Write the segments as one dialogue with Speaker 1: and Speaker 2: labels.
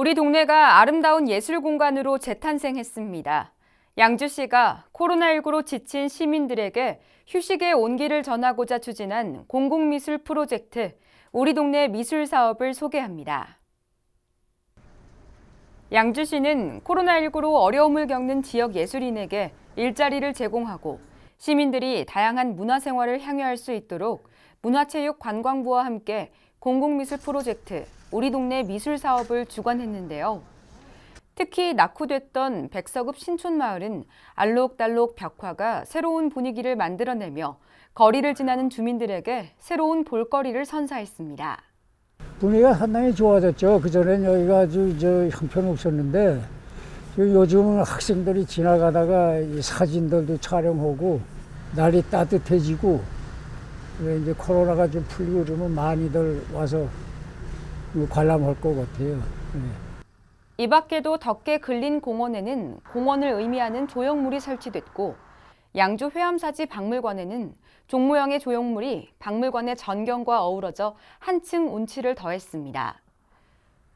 Speaker 1: 우리 동네가 아름다운 예술 공간으로 재탄생했습니다. 양주시가 코로나19로 지친 시민들에게 휴식의 온기를 전하고자 추진한 공공미술 프로젝트 우리 동네 미술 사업을 소개합니다. 양주시는 코로나19로 어려움을 겪는 지역 예술인에게 일자리를 제공하고 시민들이 다양한 문화생활을 향유할 수 있도록 문화체육관광부와 함께 공공미술 프로젝트 우리 동네 미술 사업을 주관했는데요. 특히 낙후됐던 백서급 신촌마을은 알록달록 벽화가 새로운 분위기를 만들어내며 거리를 지나는 주민들에게 새로운 볼거리를 선사했습니다.
Speaker 2: 분위기가 상당히 좋아졌죠. 그전엔 여기가 아주 저 형편없었는데 저 요즘은 학생들이 지나가다가 이 사진들도 촬영하고 날이 따뜻해지고 그래 이제 코로나가 좀 풀리고 그러면 많이들 와서 관람할 것 같아요. 예.
Speaker 1: 이 밖에도 덕계 근린 공원에는 공원을 의미하는 조형물이 설치됐고 양주 회암사지 박물관에는 종 모양의 조형물이 박물관의 전경과 어우러져 한층 운치를 더했습니다.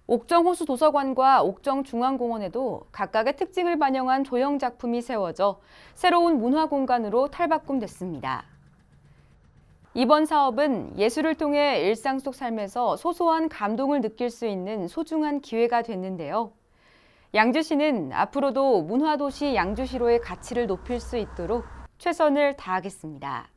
Speaker 1: 옥정호수 도서관과 옥정중앙공원에도 각각의 특징을 반영한 조형 작품이 세워져 새로운 문화 공간으로 탈바꿈됐습니다. 이번 사업은 예술을 통해 일상 속 삶에서 소소한 감동을 느낄 수 있는 소중한 기회가 됐는데요. 양주시는 앞으로도 문화도시 양주시로의 가치를 높일 수 있도록 최선을 다하겠습니다.